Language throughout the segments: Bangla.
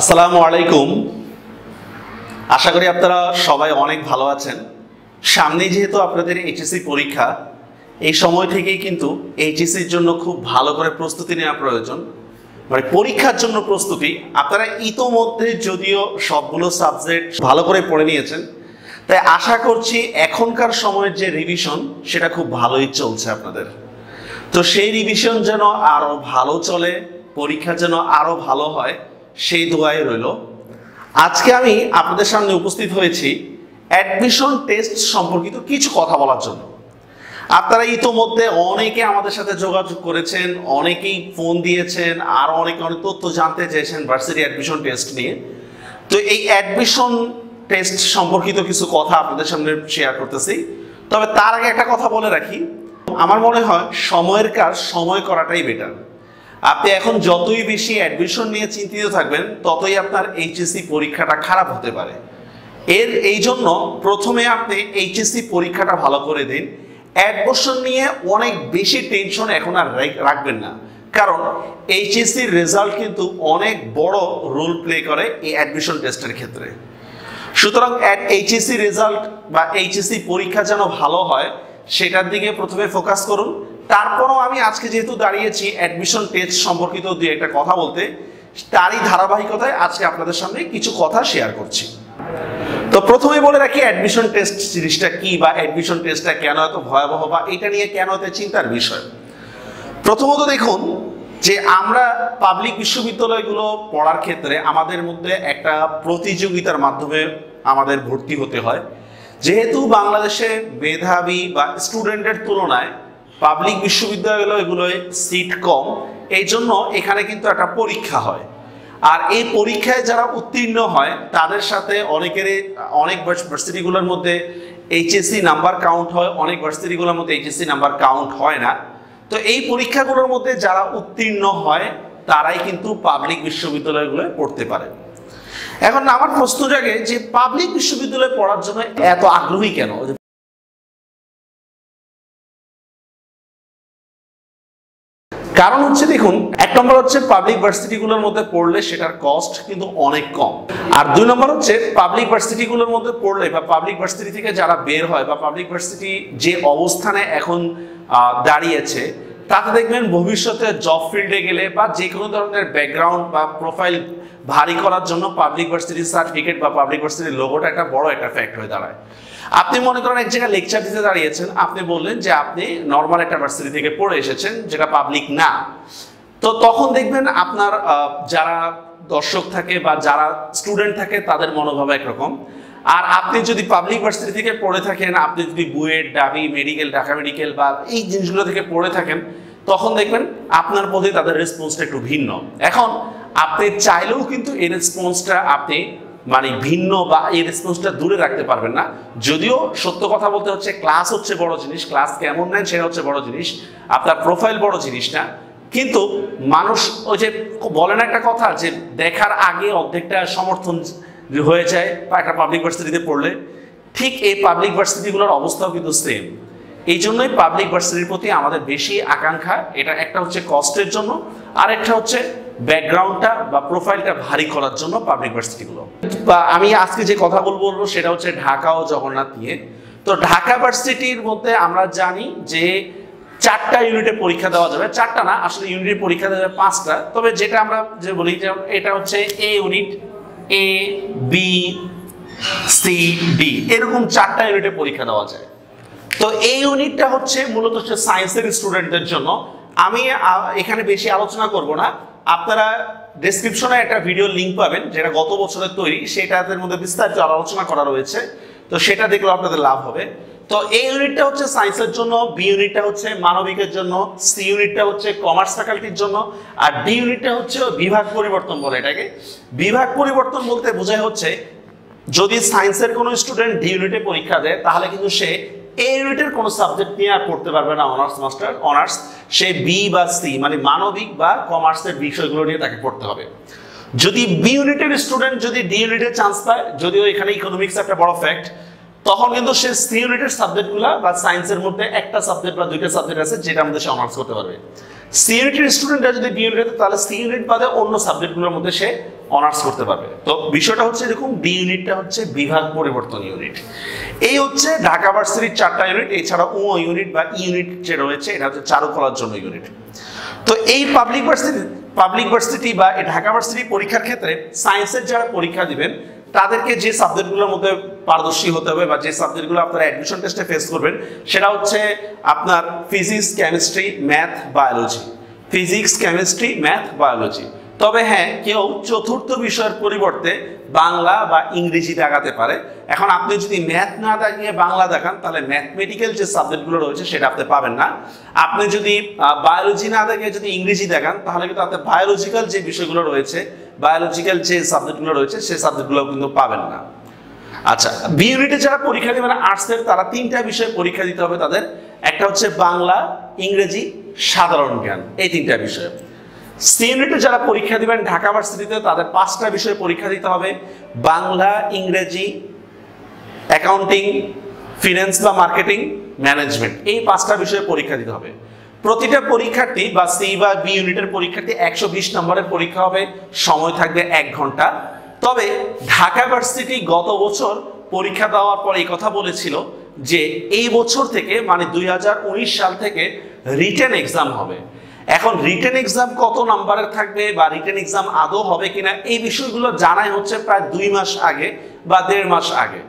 আসসালামু আলাইকুম। আশা করি আপনারা সবাই অনেক ভালো আছেন। সামনে যেহেতু আপনাদের এইচএসসি পরীক্ষা, এই সময় থেকেই কিন্তু এইচএসসির জন্য খুব ভালো করে প্রস্তুতি নেওয়া প্রয়োজন। মানে পরীক্ষার জন্য প্রস্তুতি। আপনারা ইতোমধ্যে যদিও সবগুলো সাবজেক্ট ভালো করে পড়ে নিয়েছেন, তাই আশা করছি এখনকার সময়ের যে রিভিশন সেটা খুব ভালোই চলছে আপনাদের। তো সেই রিভিশন যেন আরও ভালো চলে, পরীক্ষা যেন আরও ভালো হয় সেই দোয়াই রইল। আজকে আমি আপনাদের সামনে উপস্থিত হয়েছি অ্যাডমিশন টেস্ট সম্পর্কিত কিছু কথা বলার জন্য। আপনারা ইতোমধ্যে অনেকে আমাদের সাথে যোগাযোগ করেছেন, অনেকেই ফোন দিয়েছেন, আর অনেকে অনেক তথ্য জানতে চেয়েছেন ভার্সিটি অ্যাডমিশন টেস্ট নিয়ে। তো এই অ্যাডমিশন টেস্ট সম্পর্কিত কিছু কথা আপনাদের সামনে শেয়ার করতেছি। তবে তার আগে একটা কথা বলে রাখি। আমার মনে হয় সময়ের কাজ সময় করাটাই বেটার আপনি এখন যতই বেশি অ্যাডমিশন নিয়ে চিন্তিত থাকবেন, ততই আপনার এইচএসসি পরীক্ষাটা খারাপ হতে পারে। এর এই জন্য প্রথমে আপনি এইচএসসি পরীক্ষাটা ভালো করে দিন। অ্যাডমিশন নিয়ে অনেক বেশি টেনশন এখন আর রাখবেন না। কারণ এইচএসসির রেজাল্ট কিন্তু অনেক বড় রোল প্লে করে এই অ্যাডমিশন টেস্টের ক্ষেত্রে। সুতরাং এইচএসসি রেজাল্ট বা এইচএসসি পরীক্ষা যেন ভালো হয়, সেটার দিকে প্রথমে ফোকাস করুন। তারপরও আমি আজকে যেহেতু দাঁড়িয়েছি অ্যাডমিশন টেস্ট সম্পর্কিত দুই একটা কথা বলতে, তারই ধারাবাহিকতায় আজকে আপনাদের সামনে কিছু কথা শেয়ার করছি। তো প্রথমে বলে রাখি অ্যাডমিশন টেস্ট জিনিসটা কি বা অ্যাডমিশন টেস্টটা কেন এত ভয়াবহ বা এটা নিয়ে কেন এত চিন্তার বিষয়? প্রথমত দেখুন যে আমরা পাবলিক বিশ্ববিদ্যালয়গুলো পড়ার ক্ষেত্রে আমাদের মধ্যে একটা প্রতিযোগিতার মাধ্যমে আমাদের ভর্তি হতে হয়। যেহেতু বাংলাদেশে মেধাবী বা স্টুডেন্টের তুলনায় পাবলিক বিশ্ববিদ্যালয়গুলোয় সিট কম এই জন্য এখানে কিন্তু একটা পরীক্ষা হয়। আর এই পরীক্ষায় যারা উত্তীর্ণ হয়, তাদের সাথে অনেকেরই, অনেক ভার্সিটিগুলোর মধ্যে এইচএসসি নাম্বার কাউন্ট হয়, অনেক ভার্সিটিগুলোর মধ্যে এইচএসসি নাম্বার কাউন্ট হয় না। তো এই পরীক্ষাগুলোর মধ্যে যারা উত্তীর্ণ হয়, তারাই কিন্তু পাবলিক বিশ্ববিদ্যালয়গুলোয় পড়তে পারে। এখন আমার প্রশ্ন জাগে যে, পাবলিক বিশ্ববিদ্যালয়ে পড়ার জন্য এত আগ্রহী কেন? কারণ হচ্ছে দেখুন, এক নম্বর হচ্ছে পাবলিক ভার্সিটিগুলোর মধ্যে পড়লে সেটার কস্ট কিন্তু অনেক কম। আর দুই নম্বর হচ্ছে পাবলিক ভার্সিটিগুলোর মধ্যে পড়লে বা পাবলিক ভার্সিটি থেকে যারা বের হয় বা পাবলিক ভার্সিটি যে অবস্থানে এখন দাঁড়িয়েছে, তাতে দেখবেন ভবিষ্যতে জব ফিল্ডে গেলে বা যে কোনো ধরনের ব্যাকগ্রাউন্ড বা প্রোফাইল ভারী করার জন্য পাবলিক ভার্সিটির সার্টিফিকেট বা পাবলিক ভার্সিটির লোগোটা একটা বড় একটা ফ্যাক্ট হয়ে দাঁড়ায়। আপনি মনে করেন এক জায়গায় লেকচার দিতে দাঁড়িয়েছেন, আপনি বললেন যে আপনি নর্মাল একটা ভার্সিটি থেকে পড়ে এসেছেন, যেটা পাবলিক না। তো তখন দেখবেন আপনার যারা দর্শক থাকে বা যারা স্টুডেন্ট থাকে, তাদের মনোভাব একরকম। আর আপনি যদি পাবলিক ভার্সিটি থেকে পড়ে থাকেন, আপনি যদি বুয়েট, ডাবি মেডিকেল ঢাকা মেডিকেল বা এই জিনিসগুলো থেকে পড়ে থাকেন, তখন দেখবেন আপনার প্রতি তাদের রেসপন্সটা একটু ভিন্ন। এখন, আপনি চাইলেও কিন্তু এই রেসপন্সটা আপনি মানে ভিন্ন বা এই রেসপন্সটা দূরে রাখতে পারবেন না। যদিও সত্য কথা বলতে হচ্ছে ক্লাস হচ্ছে বড় জিনিস ক্লাস কেমন নেন সেটা হচ্ছে বড় জিনিস, আপনার প্রোফাইল বড় জিনিস না। কিন্তু মানুষ ওই যে বলে না একটা কথা যে দেখার আগে অর্ধেকটা সমর্থন হয়ে যায়, বা একটা পাবলিক ভার্সিটিতে পড়লে, ঠিক এই পাবলিক ভার্সিটিগুলোর অবস্থাও কিন্তু সেম এই জন্যই পাবলিক ভার্সিটির প্রতি আমাদের বেশি আকাঙ্ক্ষা। এটা একটা হচ্ছে কস্টের জন্য, আর একটা হচ্ছে ব্যাকগ্রাউন্ডটা বা প্রোফাইলটা ভারী করার জন্য পাবলিক ভার্সিটিগুলো বা আমি আজকে যে কথা বলব সেটা হচ্ছে ঢাকা ও জগন্নাথ নিয়ে। তো ঢাকা ভার্সিটির মধ্যে আমরা জানি যে চারটা ইউনিটে পরীক্ষা দেওয়া যাবে। চারটা না, আসলে ইউনিটের পরীক্ষা দেওয়া যাবে পাঁচটা। তবে যেটা আমরা যে বলি যে এটা হচ্ছে A unit A B C D এরকম চারটা ইউনিটে পরীক্ষা দেওয়া যায়। তো এই ইউনিটটা হচ্ছে মূলত হচ্ছে সায়েন্সের স্টুডেন্টদের জন্য। আমি এখানে বেশি আলোচনা করব না। আপনারা ডেসক্রিপশনে একটা ভিডিও লিংক পাবেন, যেটা গত বছরের তৈরি। সেটাদের মধ্যে বিস্তারিত আলোচনা করা রয়েছে। তো সেটা দেখলেও আপনাদের লাভ হবে। তো এই ইউনিটটা হচ্ছে সায়েন্সের জন্য বি ইউনিটটা হচ্ছে মানবিকের জন্য সি ইউনিটটা হচ্ছে কমার্স ফ্যাকাল্টির জন্য, আর ডি ইউনিটটা হচ্ছে বিভাগ পরিবর্তন বলে এটাকে। বিভাগ পরিবর্তন বলতে বোঝায় হচ্ছে, যদি সায়েন্সের কোনো স্টুডেন্ট ডি ইউনিটে পরীক্ষা দেয়, তাহলে কিন্তু সে এ ইউনিটের কোনো সাবজেক্ট নিয়ে আর পড়তে পারবে না অনার্স মাস্টার অনার্স সে বি বা সি মানে মানবিক বা কমার্সের বিষয়গুলো নিয়ে তাকে পড়তে হবে। যদি বি ইউনিটের স্টুডেন্ট যদি ডি ইউনিটের চান্স পায়, যদিও এখানে ইকোনমিক্স একটা বড় ফ্যাক্ট তখন কিন্তু সে সি ইউনিটের সাবজেক্টগুলো বা সায়েন্সের মধ্যে একটা সাবজেক্ট বা দুইটা সাবজেক্ট আছে, যেটা আমাদের সে অনার্স করতে পারবে। সি স্টুডেন্টরা যদি বি ইউনিট তাহলে সি ইউনিট বাদে অন্য সাবজেক্টগুলোর মধ্যে সে অনার্স করতে পারবে। তো বিষয়টা হচ্ছে এরকম ডি ইউনিটটা হচ্ছে বিভাগ পরিবর্তন ইউনিট এই হচ্ছে ঢাকা ভার্সিটির চারটা ইউনিট এছাড়া ও ইউনিট বা ইউনিট যে রয়েছে, এটা হচ্ছে চারুকলার জন্য ইউনিট তো এই পাবলিক ভার্সিটি পাবলিক ভার্সিটি বা ঢাকা ভার্সিটি পরীক্ষার ক্ষেত্রে সায়েন্সের যারা পরীক্ষা দিবেন তাদেরকে যে সাবজেক্টগুলোর মধ্যে পারদর্শী হতে হবে বা যে সাবজেক্টগুলো আপনারা অ্যাডমিশন টেস্টে ফেস করবেন, সেটা হচ্ছে আপনার physics chemistry math biology physics chemistry math biology তবে হ্যাঁ কেউ চতুর্থ বিষয়ের পরিবর্তে বাংলা বা ইংরেজি দেখাতে পারে। এখন আপনি যদি ম্যাথ না দেখিয়ে বাংলা দেখান, তাহলে ম্যাথমেটিক্যাল যে সাবজেক্টগুলো রয়েছে সেটা আপনি পাবেন না। আপনি যদি বায়োলজি না দেখিয়ে যদি ইংরেজি দেখান, তাহলে কিন্তু আপনি বায়োলজিক্যাল যে বিষয়গুলো রয়েছে বায়োলজিক্যাল যে সাবজেক্টগুলো রয়েছে, সেই সাবজেক্টগুলো কিন্তু পাবেন না। আচ্ছা বি ইউনিটে যারা পরীক্ষা দেবেন আর্টসের তারা তিনটা বিষয়ে পরীক্ষা দিতে হবে তাদের। একটা হচ্ছে বাংলা, ইংরেজি, সাধারণ জ্ঞান, এই তিনটা বিষয়। সি ইউনিটে যারা পরীক্ষা দিবেন, ঢাকা ভার্সিটিতে তাদের পাঁচটা বিষয়ে পরীক্ষা দিতে হবে। বাংলা, ইংরেজি, অ্যাকাউন্টিং, ফিনান্স বা মার্কেটিং, ম্যানেজমেন্ট। এই পাঁচটা বিষয়ে পরীক্ষা দিতে হবে। প্রতিটা পরীক্ষার্থী বা সি বা বি ইউনিটের পরীক্ষার্থী একশো বিশ নম্বরের পরীক্ষা হবে। সময় থাকবে এক ঘণ্টা। তবে ঢাকা ভার্সিটি গত বছর পরীক্ষা দেওয়ার পর এই কথা বলেছিল যে এই বছর থেকে মানে দুই হাজার উনিশ সাল থেকে, রিটেন এক্সাম হবে। এখন রিটেন এক্সাম কত নাম্বারের থাকবে বা রিটেন এক্সাম আদৌ হবে কিনা, এই বিষয়গুলো জানাই হচ্ছে প্রায় দুই মাস আগে বা দেড় মাস আগে।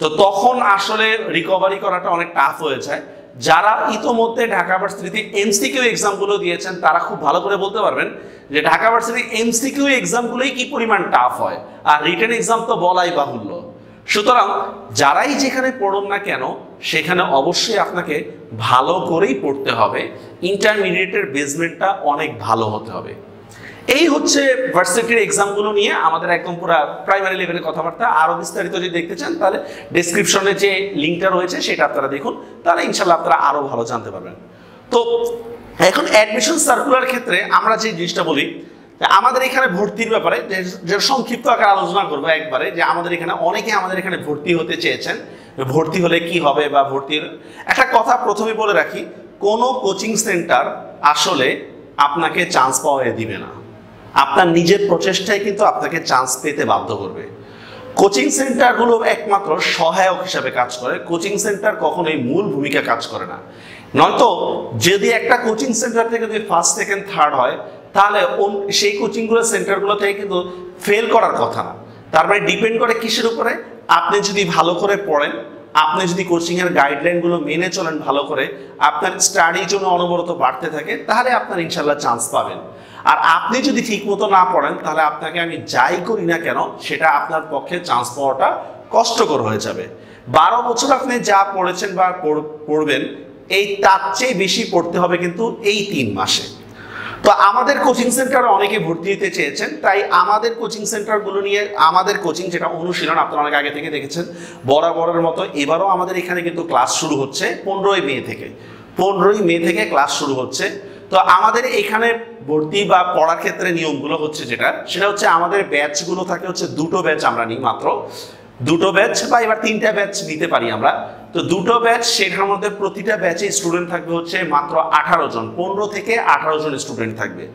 তো তখন আসলে রিকভারি করাটা অনেক টাফ হয়ে যায়। যারা ইতোমধ্যে ঢাকা ভার্সিটিতে এমসিকিউ এক্সামগুলো দিয়েছেন, তারা খুব ভালো করে বলতে পারবেন যে ঢাকা ভার্সিটি এমসিকিউ এক্সামগুলোই কি পরিমাণ টাফ হয়, আর রিটেন এক্সাম তো বলাই বাহুল্য। সুতরাং যারাই যেখানে পড়ুন না কেন সেখানে অবশ্যই আপনাকে ভালো করেই পড়তে হবে। ইন্টারমিডিয়েটের বেসমেন্টটা অনেক ভালো হতে হবে। এই হচ্ছে ভার্সিটির এক্সামগুলো নিয়ে আমাদের একদম পুরো প্রাইমারি লেভেলের কথাবার্তা। আরও বিস্তারিত যদি দেখতে চান, তাহলে ডিসক্রিপশনে যে লিঙ্কটা রয়েছে, সেটা আপনারা দেখুন। তাহলে ইনশাল্লাহ আপনারা আরও ভালো জানতে পারবেন। তো এখন অ্যাডমিশন সার্কুলার ক্ষেত্রে আমরা যে জিনিসটা বলি আমাদের এখানে ভর্তির ব্যাপারে যে সংক্ষিপ্ত আকার আলোচনা করব একবারে, যে আমাদের এখানে অনেকে আমাদের এখানে ভর্তি হতে চেয়েছেন। ভর্তি হলে কি হবে বা ভর্তির, একটা কথা প্রথমে বলে রাখি, কোনো কোচিং সেন্টার আসলে আপনাকে চান্স পাওয়া দিবে না। আপনার নিজের প্রচেষ্টায় কিন্তু আপনাকে চান্স পেতে বাধ্য করবে। কোচিং সেন্টারগুলো একমাত্র সহায়ক হিসাবে কাজ করে। কোচিং সেন্টার কখনোই মূল ভূমিকা কাজ করে না। নয়তো যদি একটা কোচিং সেন্টার থেকে যদি ফার্স্ট সেকেন্ড থার্ড হয়, তাহলে সেই কোচিংগুলো সেন্টারগুলো থেকে কিন্তু ফেল করার কথা না। তার মানে ডিপেন্ড করে কিসের উপরে? আপনি যদি ভালো করে পড়েন, আপনি যদি কোচিং এর গাইডলাইনগুলো মেনে চলেন ভালো করে, আপনার স্টাডির জন্য অনবরত বাড়তে থাকে, তাহলে আপনার ইনশাল্লাহ চান্স পাবেন। আর আপনি যদি ঠিক মতো না পড়েন, তাহলে আপনাকে আমি যাই করি না কেন, সেটা আপনার পক্ষে চান্স পাওয়াটা কষ্টকর হয়ে যাবে। বারো বছর আপনি যা পড়েছেন বা পড়বেন, এই তার চেয়ে বেশি পড়তে হবে কিন্তু এই তিন মাসে। তো আমাদের কোচিং সেন্টারে অনেকে ভর্তি হতে চেয়েছেন, তাই আমাদের কোচিং সেন্টারগুলো নিয়ে আমাদের কোচিং যেটা অনুশীলন, আপনারা অনেক আগে থেকে দেখেছেন, বরাবরের মতো এবারও আমাদের এখানে কিন্তু ক্লাস শুরু হচ্ছে পনেরোই মে থেকে। পনেরোই মে থেকে ক্লাস শুরু হচ্ছে। তো আমাদের এখানে ভর্তি বা পড়ার ক্ষেত্রে নিয়মগুলো হচ্ছে যেটা, সেটা হচ্ছে আমাদের ব্যাচগুলো থাকে হচ্ছে দুটো ব্যাচ আমরা নিই মাত্র। দুটো ব্যাচ বা এবার তিনটা ব্যাচ নিতে পারি আমরা। তো দুটো ব্যাচ সেটার মধ্যে প্রতিটা ব্যাচে স্টুডেন্ট থাকবে হচ্ছে মাত্র আঠারো জন, পনেরো থেকে আঠারো জন স্টুডেন্ট থাকবে।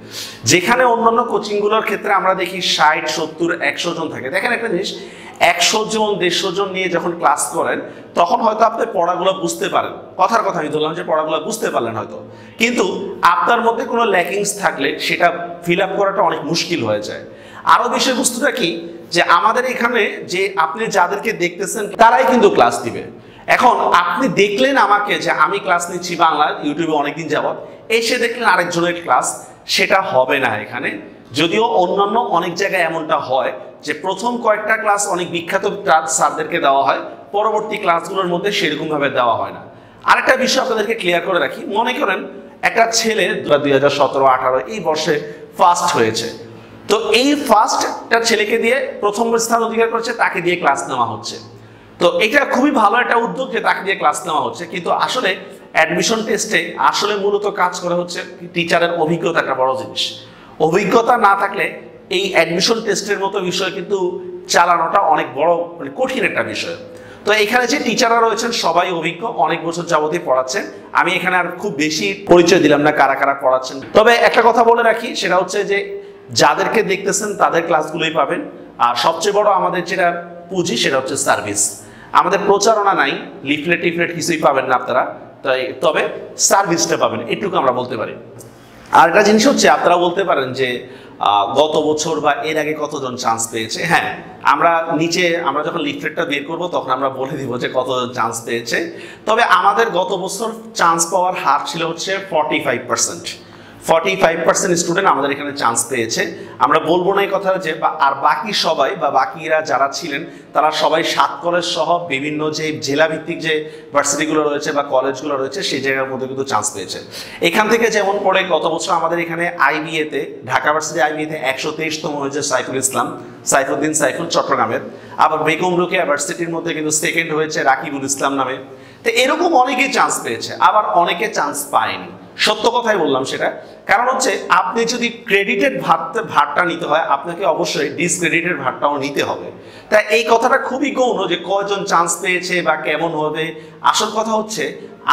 যেখানে অন্যান্য কোচিংগুলোর ক্ষেত্রে আমরা দেখি ষাট, সত্তর, একশো জন থাকে। দেখেন একটা জিনিস, একশো জন, দেড়শো জন নিয়ে যখন ক্লাস করেন, তখন হয়তো আপনি পড়াগুলো বুঝতে পারেন। কথার কথা আমি বললাম যে পড়াগুলো বুঝতে পারলেন হয়তো। কিন্তু আপনার মধ্যে কোনো ল্যাকিংস থাকলে সেটা ফিল আপ করাটা অনেক মুশকিল হয়ে যায়। আরও বিষয়বস্তুটা কি? যে আমাদের এখানে যে আপনি যাদেরকে দেখতেছেন, তারাই কিন্তু ক্লাস দিবে। এখন আপনি দেখলেন আমাকে যে আমি ক্লাস নিচ্ছি বাংলা ইউটিউবে অনেকদিন যাবত এসে দেখলেন আরেকজনের ক্লাস সেটা হবে না এখানে। যদিও অন্যান্য অনেক জায়গায় এমনটা হয় যে প্রথম কয়েকটা ক্লাস অনেক বিখ্যাত স্যারদেরকে দেওয়া হয়, পরবর্তী ক্লাসগুলোর মধ্যে সেরকমভাবে দেওয়া হয় না। আরেকটা বিষয় আপনাদেরকে ক্লিয়ার করে রাখি, মনে করেন একটা ছেলে দুই হাজার সতেরো, আঠারো, এই বর্ষে ফার্স্ট হয়েছে। তো এই ফার্স্টটা ছেলেকে দিয়ে প্রথম স্থান অধিকার করেছে, তাকে দিয়ে ক্লাস নেওয়া হচ্ছে। তো এটা খুবই ভালো একটা উদ্যোগ যে তাকে দিয়ে ক্লাস নেওয়া হচ্ছে। কিন্তু আসলে অ্যাডমিশন টেস্টে আসলে মূলত কাজ করে হচ্ছে টিচারের অভিজ্ঞতা একটা বড় জিনিস। অভিজ্ঞতা না থাকলে এই অ্যাডমিশন টেস্টের মতো বিষয় কিন্তু চালানোটা অনেক বড় মানে কঠিন একটা বিষয়। তো এখানে যে টিচাররা রয়েছেন, সবাই অভিজ্ঞ, অনেক বছর যাবতীয় পড়াচ্ছেন। আমি এখানে আর খুব বেশি পরিচয় দিলাম না কারা কারা পড়াচ্ছেন। তবে একটা কথা বলে রাখি, সেটা হচ্ছে যে যাদেরকে দেখতেছেন, তাদের ক্লাসগুলোই পাবেন। আর সবচেয়ে বড় আমাদের যেটা পুঁজি, সেটা হচ্ছে সার্ভিস আমাদের প্রচারণা নাই লিফলেট টিফলেট কিছুই পাবেন না আপনারা, তাই তবে সার্ভিসটা পাবেন, এটুকু আমরা বলতে পারি। আর একটা জিনিস হচ্ছে, আপনারা বলতে পারেন যে গত বছর বা এর আগে কতজন চান্স পেয়েছে? হ্যাঁ আমরা নিচে, আমরা যখন লিফলেটটা বের করব, তখন আমরা বলে দিব যে কতজন চান্স পেয়েছে। তবে আমাদের গত বছর চান্স পাওয়ার হার ছিল হচ্ছে forty five percent forty five percent student আমাদের এখানে চান্স পেয়েছে। আমরা বলব না এই কথা যে আর বাকি সবাই, বা বাকিরা যারা ছিলেন, তারা সবাই সাত কলেজ সহ বিভিন্ন যে জেলাভিত্তিক যে ভার্সিটিগুলো রয়েছে বা কলেজগুলো রয়েছে, সেই জায়গার মধ্যে কিন্তু চান্স পেয়েছে। এখান থেকে যেমন পড়ে, গত বছর আমাদের এখানে আইবিএতে ঢাকা ভার্সিটি আইবিএতে একশো তেইশতম হয়েছে সাইফুল ইসলাম, সাইফুদ্দিন সাইফুল চট্টগ্রামের। আবার বেগম রোকেয়া ভার্সিটির মধ্যে কিন্তু সেকেন্ড হয়েছে রাকিবুল ইসলাম নামে। তো এরকম অনেকেই চান্স পেয়েছে, আবার অনেকে চান্স পায়নি। সত্য কথাই বললাম সেটা। কারণ হচ্ছে, আপনি যদি ক্রেডিটেড ভারটা ভারটা নিতে হয়, আপনাকে অবশ্যই ডিসক্রেডিটেড ভারটাও নিতে হবে। তাই এই কথাটা খুবই গৌণ যে কয়জন চান্স পেয়েছে বা কেমন হবে। আসল কথা হচ্ছে,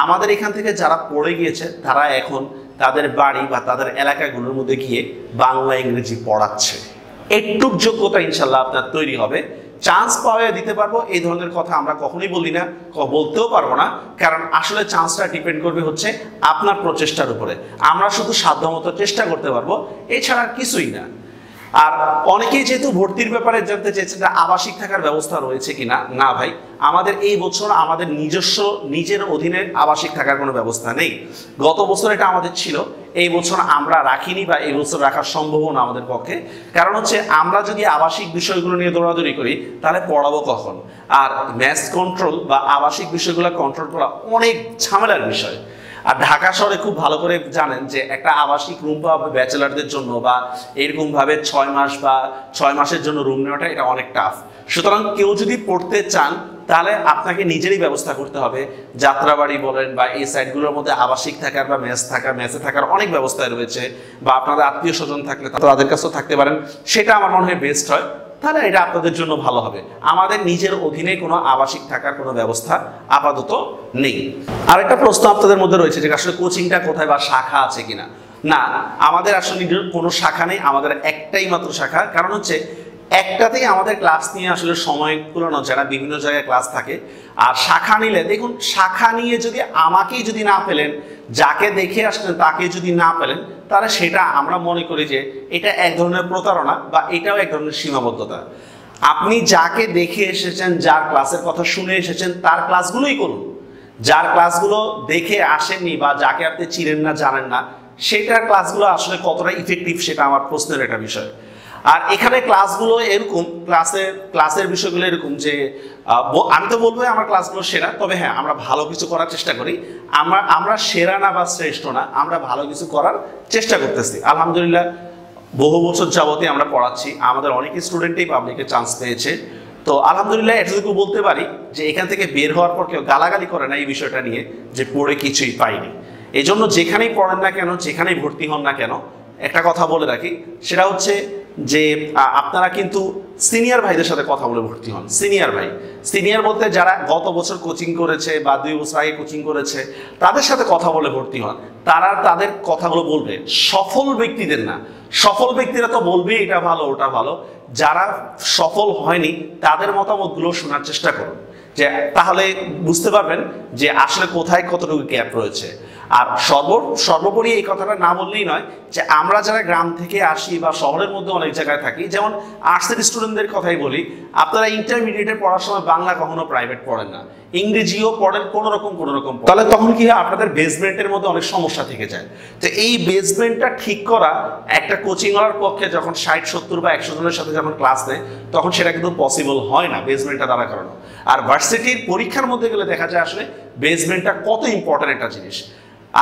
আমাদের এখান থেকে যারা পড়ে গিয়েছে, তারা এখন তাদের বাড়ি বা তাদের এলাকাগুলোর মধ্যে গিয়ে বাংলা ইংরেজি পড়াচ্ছে। একটুক যোগ্যতা ইনশাল্লাহ আপনার তৈরি হবে। চান্স পাওয়া দিতে পারব। এই ধরনের কথা আমরা কখনোই বলি না বলতেও পারব না। কারণ আসলে চান্সটা ডিপেন্ড করবে হচ্ছে আপনার প্রচেষ্টার উপরে। আমরা শুধু সাধ্যমতো চেষ্টা করতে পারব, এছাড়া কিছুই না। আর অনেকেই যেহেতু ভর্তির ব্যাপারে জানতে চেয়েছেন যে আবাসিক থাকার ব্যবস্থা রয়েছে কিনা, না ভাই, আমাদের এই বছর আমাদের নিজস্ব, নিজের অধীনে আবাসিক থাকার কোনো ব্যবস্থা নেই। গত বছর এটা আমাদের ছিল, এই বছর আমরা রাখিনি বা এই বছর রাখার সম্ভাবনা আমাদের পক্ষে। কারণ হচ্ছে আমরা যদি আবাসিক বিষয়গুলো নিয়ে দৌড়াদৌড়ি করি, তাহলে পড়াবো কখন? আর ম্যাথ কন্ট্রোল বা আবাসিক বিষয়গুলো কন্ট্রোল করা অনেক ঝামেলার বিষয়। আর ঢাকা শহরে খুব ভালো করে জানেন যে একটা আবাসিক রুম পাবে ব্যাচেলারদের জন্য বা এরকম ভাবে ছয় মাস বা ছয় মাসের জন্য রুম নেওয়াটা এটা অনেক টাফ সুতরাং কেউ যদি পড়তে চান, তাহলে আপনাকে নিজেরই ব্যবস্থা করতে হবে। যাত্রাবাড়ি বলেন বা এই সাইডগুলোর মধ্যে আবাসিক থাকার বা মেস থাকার মেসে থাকার অনেক ব্যবস্থা রয়েছে বা আপনাদের আত্মীয় স্বজন থাকলে তাদের কাছেও থাকতে পারেন। সেটা আমার মনে হয় বেস্ট হয়। তাহলে এটা আপনাদের জন্য ভালো হবে। আমাদের নিজের অধীনে কোনো আবাসিক থাকার কোনো ব্যবস্থা আপাতত নেই। আর একটা প্রশ্ন আপনাদের মধ্যে রয়েছে যে আসলে কোচিংটা কোথায় বা শাখা আছে কিনা। না, আমাদের আসলে কোনো শাখা নেই, আমাদের একটাই মাত্র শাখা। কারণ হচ্ছে একটাতেই আমাদের ক্লাস নিয়ে আসলে সময় কুলানো যারা বিভিন্ন জায়গায় ক্লাস থাকে। আর শাখা নিলে, দেখুন, শাখা নিয়ে যদি আমাকেই যদি না পেলেন যাকে দেখে আসলেন তাকে যদি না পেলেন তাহলে সেটা আমরা মনে করি যে এটা এক ধরনের প্রতারণা বা এটাও এক ধরনের সীমাবদ্ধতা। আপনি যাকে দেখে এসেছেন, যার ক্লাসের কথা শুনে এসেছেন, তার ক্লাসগুলোই করুন। যার ক্লাসগুলো দেখে আসেননি বা যাকে আপনি চিনেন না, জানেন না, সেটার ক্লাসগুলো আসলে কতটা ইফেক্টিভ সেটা আমার প্রশ্নের একটা বিষয়। আর এখানে ক্লাসগুলো এরকম ক্লাসের ক্লাসের বিষয়গুলো এরকম যে আমি তো বলব আমার ক্লাসগুলো সেরা, তবে হ্যাঁ আমরা ভালো কিছু করার চেষ্টা করি। আমরা আমরা সেরা না বা শ্রেষ্ঠ না, আমরা ভালো কিছু করার চেষ্টা করতেছি। আলহামদুলিল্লাহ, বহু বছর যাবতীয় আমরা পড়াচ্ছি। আমাদের অনেক স্টুডেন্টই পাবলিকে চান্স পেয়েছে। তো আলহামদুলিল্লাহ, এতটুকু বলতে পারি যে, এখান থেকে বের হওয়ার পর কেউ গালাগালি করে না এই বিষয়টা নিয়ে যে, পড়ে কিছুই পাইনি। এই জন্য যেখানেই পড়েন না কেন, যেখানেই ভর্তি হন না কেন, একটা কথা বলে রাখি, সেটা হচ্ছে যে আপনারা কিন্তু সিনিয়র ভাইদের সাথে কথা বলে ভর্তি হন। সিনিয়র ভাই। সিনিয়র বলতে যারা গত বছর কোচিং করেছে বা দুই বছর আগে কোচিং করেছে, তাদের সাথে কথা বলে ভর্তি হন। তারা তাদের কথাগুলো বলবে। সফল ব্যক্তিদের না। সফল ব্যক্তিরা তো বলবে, এটা ভালো, ওটা ভালো। যারা সফল হয়নি, তাদের মতামতগুলো শোনার চেষ্টা করুন। যে, তাহলে বুঝতে পারবেন যে, আসলে কোথায় কতটুকু গ্যাপ রয়েছে। আর সর্ব, সর্বোপরি এই কথাটা না বললেই নয় যে আমরা যারা গ্রাম থেকে আসি বা শহরের মধ্যে অনেক জায়গায় থাকি, যেমন আর্টসের স্টুডেন্টদের কথাই বলি, আপনারা ইন্টারমিডিয়েটে পড়ার সময় বাংলা কখনো প্রাইভেট পড়েন না। ইংরেজিও পড়েন কোনো রকম কোনো রকম তাহলে তখন কি হয়? আপনাদের বেসমেন্টের মধ্যে অনেক সমস্যা থেকে যায়। তো এই বেসমেন্টটা ঠিক করা, একটা কোচিং ওয়ালার পক্ষে যখন ষাট, সত্তর বা একশো জনের সাথে যখন ক্লাস নেয়, তখন সেটা কিন্তু পসিবল হয় না বেসমেন্টটা দ্বারা করানো। আর ভার্সিটির পরীক্ষার মধ্যে গেলে দেখা যায় আসলে বেসমেন্টটা কত ইম্পর্টেন্ট একটা জিনিস।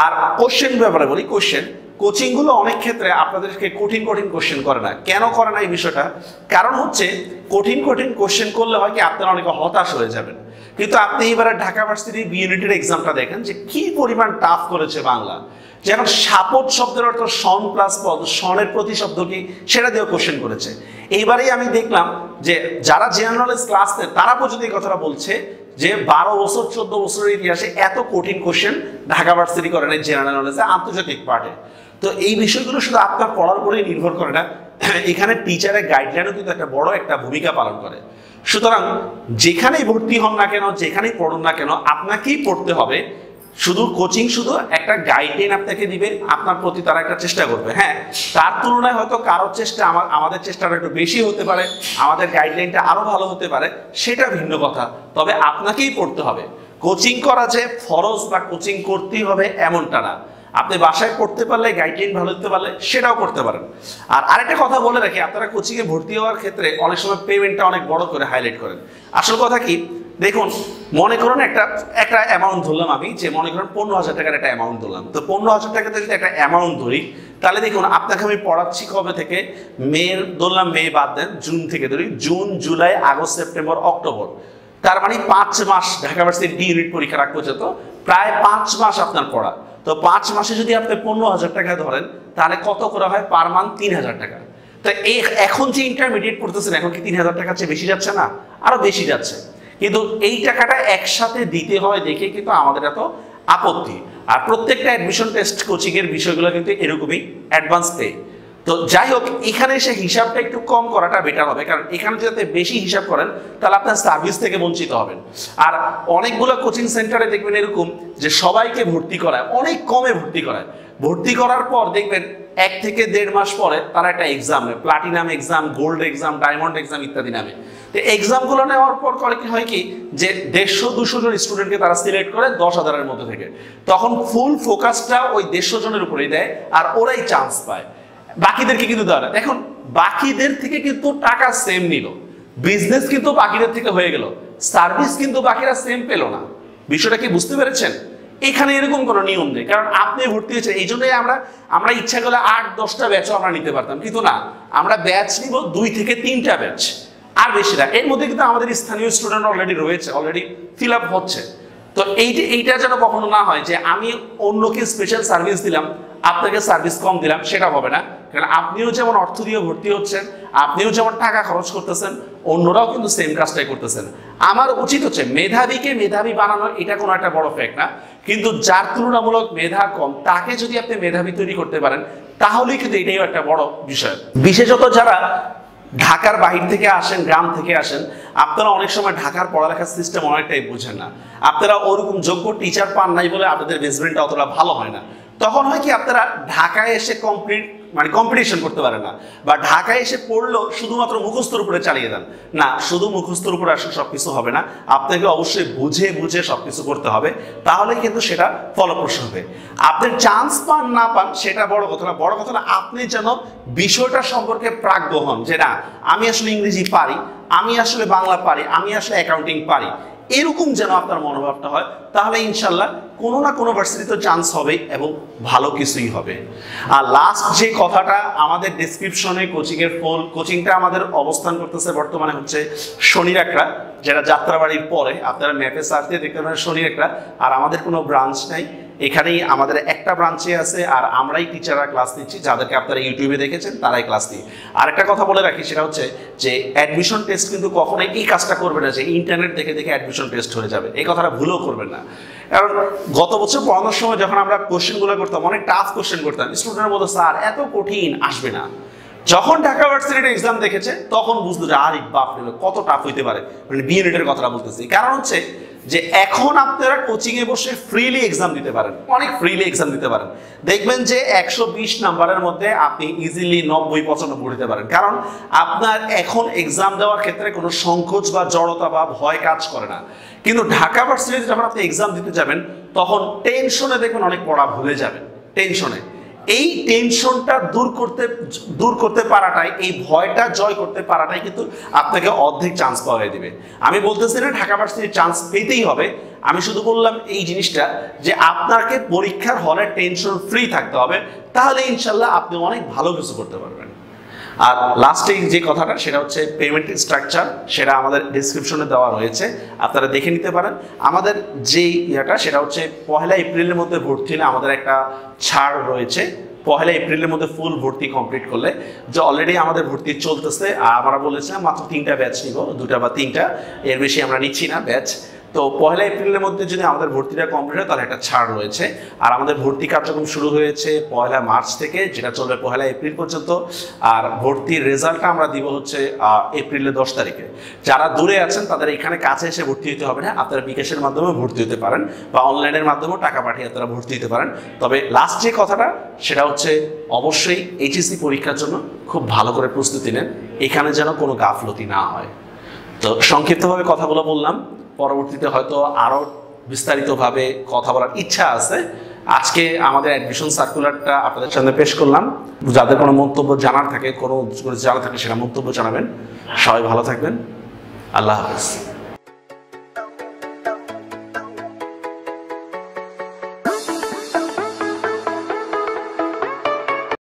আর কোশ্চেন ব্যাপারে বলি কোশ্চেন কোচিংগুলো অনেক ক্ষেত্রে আপনাদেরকে কঠিন কঠিন কোশ্চেন করে না। কেন করে না এই বিষয়টা? কারণ হচ্ছে, কঠিন কঠিন কোশ্চেন করলে হয় কি, আপনারা অনেকে হতাশ হয়ে যাবেন। কিন্তু আপনি এবারে ঢাকা ভার্সিটি বি ইউনিটের এক্সামটা দেখেন যে কি পরিমাণ টাফ করেছে বাংলা। যেমন সাপোর্ট শব্দের অর্থ সন প্লাস পদ, সনের প্রতিশব্দ কি, সেটা দিয়েও কোশ্চেন করেছে। এইবারেই আমি দেখলাম যে যারা জেনারেল ক্লাস নেয় তারা পর্যন্ত এই কথাটা বলছে যে বারো বছর, চোদ্দ বছরের ইতিহাসে এত কঠিন কোশ্চেন ঢাকা ভার্সিটি করে নাই জেনারেল নলেজে আন্তর্জাতিক পার্টে তো এই বিষয়গুলো শুধু আপনার পড়ার উপরেই নির্ভর করে না, এখানে টিচারের গাইডলাইনও কিন্তু একটা বড় একটা ভূমিকা পালন করে। সুতরাং যেখানেই ভর্তি হন না কেন, যেখানেই পড়ুন না কেন, আপনাকেই পড়তে হবে শুধু কোচিং শুধু একটা গাইডলাইন আপনাকে দিবে, আপনার প্রতি তারা একটা চেষ্টা করবে। হ্যাঁ তার তুলনায় হয়তো কারোর চেষ্টা আমার, আমাদের চেষ্টাটা একটু বেশি হতে পারে, আমাদের গাইডলাইনটা আরও ভালো হতে পারে, সেটা ভিন্ন কথা। তবে আপনাকেই পড়তে হবে। কোচিং করা যে ফরজ বা কোচিং করতেই হবে এমনটা না। আপনি বাসায় পড়তে পারলে গাইডলাইন ভালো দিতে পারলে, সেটাও করতে পারেন। আর আরেকটা কথা বলে রাখি, আপনারা কোচিংয়ে ভর্তি হওয়ার ক্ষেত্রে অনেক সময় পেমেন্টটা অনেক বড় করে হাইলাইট করেন। আসল কথা কি দেখুন, মনে করুন একটা একটা অ্যামাউন্ট ধরলাম আমি, যে মনে করেন পনেরো হাজার টাকার একটা অ্যামাউন্ট ধরলাম। তো পনেরো হাজার টাকাতে যদি একটা অ্যামাউন্ট ধরি, তাহলে দেখুন, আপনাকে আমি পড়াচ্ছি কবে থেকে? মেয়ের, ধরলাম মে বাদ দেন, জুন থেকে ধরি, June, July, August, September, October. তার মানে পাঁচ মাস, ঢাকা ভার্সিটি ডি ইউনিট পরীক্ষা রাখ পর্যন্ত, প্রায় পাঁচ মাস আপনার পড়া। তো পাঁচ মাসে যদি আপনি পনেরো হাজার টাকা ধরেন, তাহলে কত করে হয়? পার মান্থ তিন হাজার টাকা। তো এই, এখন যে ইন্টারমিডিয়েট পড়তেছেন, এখন কি তিন হাজার টাকার চেয়ে বেশি যাচ্ছে না? আরও বেশি যাচ্ছে। কিন্তু এই টাকাটা একসাথে দিতে হয় দেখে কিন্তু আমাদের এত আপত্তি। আর প্রত্যেকটা অ্যাডমিশন টেস্ট কোচিং এর বিষয়গুলো কিন্তু এরকমই অ্যাডভান্স পে তো যাই হোক, এখানে এসে হিসাবটা একটু কম করাটা বেটার হবে, কারণ এখানে আপনি বেশি হিসাব করেন, তাহলে আপনার সার্ভিস থেকে বঞ্চিত হবেন। আর অনেকগুলো কোচিং সেন্টারে দেখবেন এরকম যে সবাইকে ভর্তি করায়, অনেক কমে ভর্তি করায়। ভর্তি করার পর দেখবেন এক থেকে দেড় মাস পরে তারা একটা এক্সাম নেয়। Platinum exam gold exam diamond exam ইত্যাদি নামে। তো এক্সামগুলো নেওয়ার পর করে কি হয় কি, যে দেড়শো দুশো জন স্টুডেন্টকে তারা সিলেক্ট করে দশ হাজারের মধ্যে থেকে। তখন ফুল ফোকাসটা ওই দেড়শো জনের উপরেই দেয় আর ওরাই চান্স পায়। বাকিদেরকে কিন্তু দেওয়া এখন বাকিদের থেকে কিন্তু টাকা সেম নিল। বিজনেস কিন্তু বাকিদের থেকে হয়ে গেল। সার্ভিস কিন্তু বাকিরা সেম পেল না। বিষয়টা কি বুঝতে পেরেছেন? এখানে এরকম কোনো নিয়ম নেই। কারণ আপনি ভর্তি হয়েছেন, এই জন্যই আমরা আমরা ইচ্ছা করলে আট, দশটা ব্যাচও আমরা নিতে পারতাম। কিন্তু না, আমরা ব্যাচ নিব দুই থেকে তিনটা ব্যাচ আর বেশি না, এর মধ্যে কিন্তু আমাদের স্থানীয় স্টুডেন্ট অলরেডি রয়েছে অলরেডি ফিল আপ হচ্ছে। তো এইটা এইটা যেন কখনো না হয় যে আমি অন্যকে স্পেশাল সার্ভিস দিলাম, আপনাকে সার্ভিস কম দিলাম, সেটা হবে না। কারণ আপনিও যেমন অর্থ দিয়ে ভর্তি হচ্ছেন, আপনিও যেমন টাকা খরচ করতেছেন, অন্যরাও কিন্তু সেম কাজটাই করতেছেন। আমার উচিত হচ্ছে মেধাবীকে মেধাবী বানানো, এটা কোনো একটা বড় ফ্যাক্ট না। কিন্তু যার তুলনামূলক মেধা কম, তাকে যদি আপনি মেধাবী তৈরি করতে পারেন, তাহলেই কিন্তু এটাই একটা বড় বিষয়। বিশেষত যারা ঢাকার বাহির থেকে আসেন, গ্রাম থেকে আসেন, আপনারা অনেক সময় ঢাকার পড়ালেখার সিস্টেম অনেকটাই বোঝেন না। আপনারা ওরকম যোগ্য টিচার পান নাই বলে আপনাদের বেসমেন্টটা অতটা ভালো হয় না। তখন হয় কি, আপনারা ঢাকায় এসে কমপ্লিট মানে কম্পিটিশন করতে পারে না। বা ঢাকায় এসে পড়লেও শুধুমাত্র মুখস্থর উপরে চালিয়ে দেন। না, শুধু মুখস্থর উপরে আসলে সবকিছু হবে না। আপনাকে অবশ্যই বুঝে বুঝে সবকিছু করতে হবে। তাহলে কিন্তু সেটা ফলপ্রসূ হবে। আপনি চান্স পান, না পান, সেটা বড় কথা না। বড় কথা না, আপনি যেন বিষয়টা সম্পর্কে প্রাজ্ঞ হন যে না, আমি আসলে ইংরেজি পারি, আমি আসলে বাংলা পারি, আমি আসলে অ্যাকাউন্টিং পারি। এরকম যেন আপনার মনোভাবটা হয়, তাহলে ইনশাল্লাহ কোনো না কোনো ভার্সিটি তো চান্স হবে এবং ভালো কিছুই হবে। আর লাস্ট যে কথাটা আমাদের ডিসক্রিপশনে কোচিংয়ের ফোন কোচিংটা আমাদের অবস্থান করতেছে বর্তমানে হচ্ছে শনিরাকড়া যেটা যাত্রাবাড়ির পরে, আপনারা ম্যাপে সার্চ দিয়ে দেখতে পারেন শনিরাকড়া আর আমাদের কোনো ব্রাঞ্চ নাই। এখানেই আমাদের একটা ব্রাঞ্চে আছে, আর আমরাই টিচাররা ক্লাস নিচ্ছি, যাদেরকে আপনারা ইউটিউবে দেখেছেন, তারাই ক্লাস নিই আর একটা কথা বলে রাখি, সেটা হচ্ছে যে অ্যাডমিশন টেস্ট কিন্তু কখনোই এই কাজটা করবে না যে ইন্টারনেট দেখে দেখে অ্যাডমিশন টেস্ট হয়ে যাবে। এই কথাটা ভুলেও করবেন না। কারণ গত বছর পড়ানোর সময় যখন আমরা কোশ্চেনগুলো করতাম, অনেক টাফ কোশ্চেন করতাম স্টুডেন্টের মতো স্যার, এত কঠিন, আসবে না। যখন ঢাকা ভার্সিটির এক্সাম দেখেছে, তখন বুঝলো যে, আরে বাপ কত টাফ হইতে পারে। মানে বিএনএটের কথাটা বলতেছি। কারণ হচ্ছে যে এখন আপনারা কোচিং এ বসে ফ্রিলি এক্সাম দিতে পারেন। অনেক ফ্রিলি এক্সাম দিতে পারেন। দেখবেন যে একশো বিশ নাম্বারের মধ্যে আপনি ইজিলি নব্বই, পঁচানব্বই দিতে পারেন। কারণ আপনার এখন এক্সাম দেওয়ার ক্ষেত্রে কোনো সংকোচ বা জড়তা বা ভয় কাজ করে না। কিন্তু ঢাকা ভার্সিটিতে যখন আপনি এক্সাম দিতে যাবেন, তখন টেনশনে দেখবেন অনেক পড়া ভুলে যাবেন। টেনশনে এই টেনশনটা দূর করতে দূর করতে পারাটাই এই ভয়টা জয় করতে পারাটাই কিন্তু আপনাকে অর্ধেক চান্স পাওয়া দিবে আমি বলতেছি না ঢাকা ভার্সিটির চান্স পেতেই হবে, আমি শুধু বললাম এই জিনিসটা যে আপনাকে পরীক্ষার হলে টেনশন ফ্রি থাকতে হবে, তাহলে ইনশাল্লাহ আপনি অনেক ভালো কিছু করতে পারবেন। আর লাস্টে যে কথাটা, সেটা হচ্ছে পেমেন্ট স্ট্রাকচার সেটা আমাদের ডিসক্রিপশনে দেওয়া রয়েছে। আপনারা দেখে নিতে পারেন। আমাদের যে ইয়েটা, সেটা হচ্ছে পহেলা এপ্রিলের মধ্যে ভর্তি হলে আমাদের একটা ছাড় রয়েছে। পহেলা এপ্রিলের মধ্যে ফুল ভর্তি কমপ্লিট করলে। যে অলরেডি আমাদের ভর্তি চলতেছে, আর আমরা বলেছিলাম মাত্র তিনটা ব্যাচ নিব, দুটা বা তিনটা। এর বেশি আমরা নিচ্ছি না ব্যাচ তো পয়লা এপ্রিলের মধ্যে যদি আমাদের ভর্তিটা কমপ্লিট হয়, তাহলে একটা ছাড় রয়েছে। আর আমাদের ভর্তি কার্যক্রম শুরু হয়েছে পয়লা মার্চ থেকে, যেটা চলবে পয়লা এপ্রিল পর্যন্ত। আর ভর্তির রেজাল্টটা আমরা দিব হচ্ছে এপ্রিলের দশ তারিখে। যারা দূরে আছেন, তাদের এখানে কাছে এসে ভর্তি হতে হবে না। আপনারা বিকাশের মাধ্যমে ভর্তি হতে পারেন বা অনলাইনের মাধ্যমেও টাকা পাঠিয়ে আপনারা ভর্তি হতে পারেন। তবে লাস্ট যে কথাটা, সেটা হচ্ছে অবশ্যই এইচএসসি পরীক্ষার জন্য খুব ভালো করে প্রস্তুতি নেন। এখানে যেন কোনো গাফলতি না হয়। তো সংক্ষিপ্তভাবে কথাগুলো বললাম। পরবর্তীতে হয়তো আরও বিস্তারিতভাবে কথা বলার ইচ্ছা আছে। আজকে আমাদের অ্যাডমিশন সার্কুলারটা আপনাদের সামনে পেশ করলাম। যাদের কোনো মন্তব্য জানার থাকে, কোনো জানা থাকে, সেটা মন্তব্য জানাবেন। সবাই ভালো থাকবেন। আল্লাহ হাফেজ।